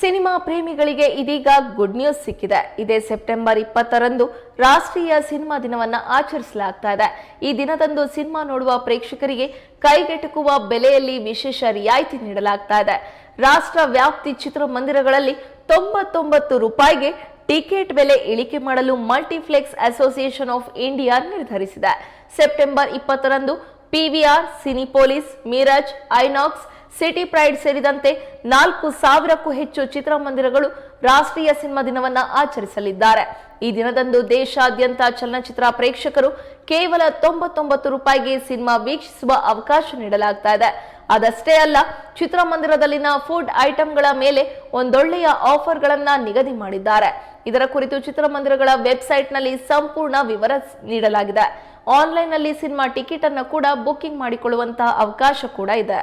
Cinema ಪ್ರೇಮಿಗಳಿಗೆ ಇದೀಗ good news ಸಿಕ್ಕಿದೆ. ಇದೇ ಸೆಪ್ಟೆಂಬರ್ ಇಪ್ಪತ್ತರಂದು ರಾಷ್ಟ್ರೀಯ ಸಿನಿಮಾ ದಿನವನ್ನ ಆಚರಿಸಲಾಗ್ತಾ ಇದೆ. ಈ ದಿನದಂದು ಸಿನಿಮಾ ನೋಡುವ ಪ್ರೇಕ್ಷಕರಿಗೆ ಕೈಗೆಟುಕುವ ಬೆಲೆಯಲ್ಲಿ ವಿಶೇಷ ರಿಯಾಯಿತಿ ನೀಡಲಾಗ್ತಾ ಇದೆ. ರಾಷ್ಟ್ರ ವ್ಯಾಪ್ತಿ ಚಿತ್ರಮಂದಿರಗಳಲ್ಲಿ ತೊಂಬತ್ತೊಂಬತ್ತು ರೂಪಾಯಿಗೆ ಟಿಕೆಟ್ ಬೆಲೆ ಇಳಿಕೆ ಮಾಡಲು ಮಲ್ಟಿಪ್ಲೆಕ್ಸ್ ಅಸೋಸಿಯೇಷನ್ ಆಫ್ ಇಂಡಿಯಾ ನಿರ್ಧರಿಸಿದೆ. ಸೆಪ್ಟೆಂಬರ್ ಇಪ್ಪತ್ತರಂದು PVR, Cinepolis, Miraj, INOX city pride ಸೇರಿದಂತೆ ನಾಲ್ಕು ಸಾವಿರಕ್ಕೂ ಹೆಚ್ಚು ಚಿತ್ರಮಂದಿರಗಳು ರಾಷ್ಟ್ರೀಯ ಸಿನಿಮಾ ದಿನವನ್ನ ಆಚರಿಸಲಿದ್ದಾರೆ. ಈ ದಿನದಂದು ದೇಶಾದ್ಯಂತ ಚಲನಚಿತ್ರ ಪ್ರೇಕ್ಷಕರು ಕೇವಲ ತೊಂಬತ್ತೊಂಬತ್ತು ರೂಪಾಯಿಗೆ ಸಿನಿಮಾ ವೀಕ್ಷಿಸುವ ಅವಕಾಶ ನೀಡಲಾಗ್ತಾ ಇದೆ. ಅದಷ್ಟೇ ಅಲ್ಲ, ಚಿತ್ರಮಂದಿರದಲ್ಲಿನ ಫುಡ್ ಐಟಂಗಳ ಮೇಲೆ ಒಂದೊಳ್ಳೆಯ ಆಫರ್ಗಳನ್ನ ನಿಗದಿ ಮಾಡಿದ್ದಾರೆ. ಇದರ ಕುರಿತು ಚಿತ್ರಮಂದಿರಗಳ ವೆಬ್ಸೈಟ್ನಲ್ಲಿ ಸಂಪೂರ್ಣ ವಿವರ ನೀಡಲಾಗಿದೆ. ಆನ್ಲೈನ್ನಲ್ಲಿ ಸಿನಿಮಾ ಟಿಕೆಟ್ ಅನ್ನು ಕೂಡ ಬುಕ್ಕಿಂಗ್ ಮಾಡಿಕೊಳ್ಳುವಂತಹ ಅವಕಾಶ ಕೂಡ ಇದೆ.